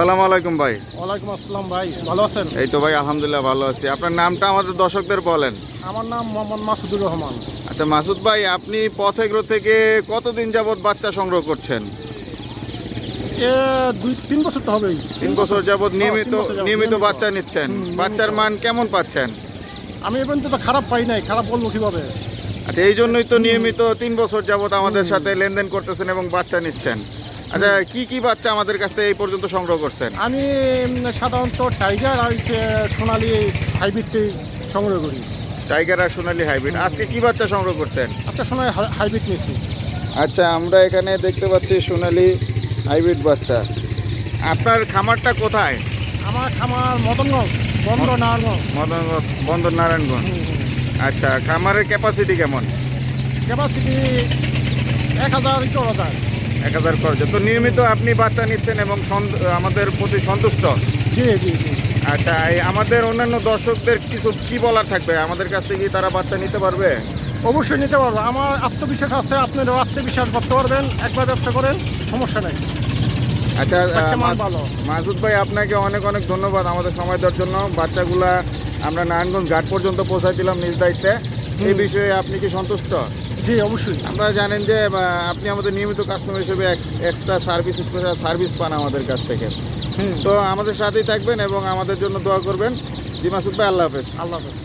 আসসালামু আলাইকুম ভাই। ওয়ালাইকুম আসসালাম ভাই ভালো আছেন? এই তো ভাই আলহামদুলিল্লাহ ভালো আছি। আপনার নামটা আমাদের দর্শকদের বলেন। আমার নাম মোহাম্মদ মাসুদুর রহমান। আচ্ছা মাসুদ ভাই আপনি পথেগ্রো থেকে কতদিন যাবত বাচ্চা সংগ্রহ করছেন? এ দুই তিন বছর তো হবেই। তিন বছর যাবত নিয়মিত তিন বছর যাবত, নিয়মিত নিয়মিত। বাচ্চা নিচ্ছেন। বাচ্চার মান কেমন পাচ্ছেন? আমি এ পর্যন্ত তো খারাপ পাই নাই খারাপ বলব কীভাবে? আচ্ছা এই জন্যই তো নিয়মিত তিন বছর যাবত আমাদের সাথে লেনদেন করতেছেন এবং বাচ্চা নিচ্ছেন। আচ্ছা কি কি বাচ্চা আমাদের কাছ থেকে এই পর্যন্ত সংগ্রহ করছেন? আমি সাধারণত টাইগার আর সোনালি হাইব্রিডটি সংগ্রহ করি। টাইগার আর সোনালি হাইব্রিড। আজকে কি বাচ্চা সংগ্রহ করছেন? আপনার সময় হাইব্রিড নিয়েছি। আচ্ছা আমরা এখানে দেখতে পাচ্ছি সোনালি হাইব্রিড বাচ্চা। আপনার খামারটা কোথায়? আমার খামার মদনগঞ্জ বন্ধ নারায়ণগঞ্জ মদনগঞ্জ বন্দর নারায়ণগঞ্জ আচ্ছা খামারের ক্যাপাসিটি কেমন? ক্যাপাসিটি এক হাজার চোর হাজার এক হাজার খরচ। তো নিয়মিত আপনি বাচ্চা নিচ্ছেন এবং আমাদের প্রতি সন্তুষ্ট? জি জি জি। আচ্ছা আমাদের অন্যান্য দর্শকদের কিছু কি বলার থাকবে? আমাদের কাছ থেকে কি তারা বাচ্চা নিতে পারবে? অবশ্যই নিতে পারব। আমার আত্মবিশ্বাস আছে আপনারাও আত্মবিশ্বাস করতে পারবেন একবার ব্যবসা করেন সমস্যা নেই। আচ্ছা মাসুদ ভাই আপনাকে অনেক অনেক ধন্যবাদ আমাদের সময় দেওয়ার জন্য। বাচ্চাগুলা আমরা নারায়ণগঞ্জ ঘাট পর্যন্ত পৌঁছাই দিলাম নিজ দায়িত্বে। এই বিষয়ে আপনি কি সন্তুষ্ট? জি অবশ্যই। আপনারা জানেন যে আপনি আমাদের নিয়মিত কাস্টমার হিসেবে এক্সট্রা সার্ভিস স্পেশাল সার্ভিস পান আমাদের কাছ থেকে। তো আমাদের সাথেই থাকবেন এবং আমাদের জন্য দোয়া করবেন। জি মাসুদ ভাই আল্লাহ হাফেজ। আল্লাহ হাফেজ।